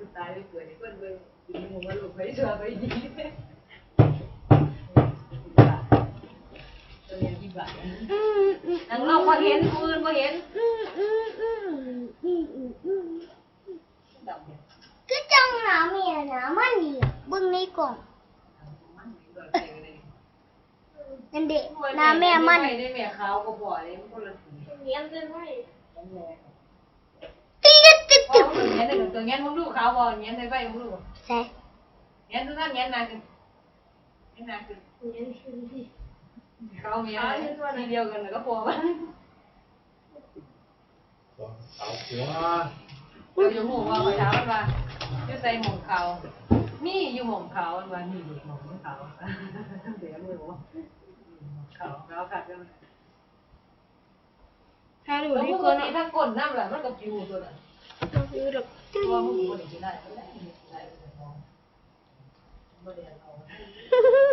สุดท้ายไปเกิดในคนเบิ่งกินหมูว่าลูกไปเชื่อไปดีตัวเรียนที่บ้านอืมอืมนางเราพอเห็นผู้อื่นพอเห็นอืมอืมอืมอืมอืมอืมดำเนี่ยก็จังหนาเมียนะมันนี่เบิ่งในกล่องมันมีด้วยแต่เลยนั่นเด็กหนาแม่มันได้แม่ขาวก็บ่เลยมันคนละสีเลี้ยงกันไว้ แม่ ติ๊ดติ๊ด พอ ติ๊ด มันเงี้ยหนึ่ง ตัวเงี้ยมึงดูขาวบ่เงี้ยในใบมึงดูใส่เงี้ยตัวนั้นเงี้ยนานกันเงี้ยนานกันเขาเมียทีเดียวกันแล้วก็พอมันเอาหัวเราอยู่หมู่ว่าเช้ามันว่าอยู่ใส่หม่องเขามีอยู่หม่องเขามันว่ามีอยู่หมองเขาเดี๋ยวมือบอกเขาเขาขัดกันให้ดูแล้วดีมึงกว่านี่นะถ้ากดน้ำแหละมันก็ปิวตัวนั้น रखते हैं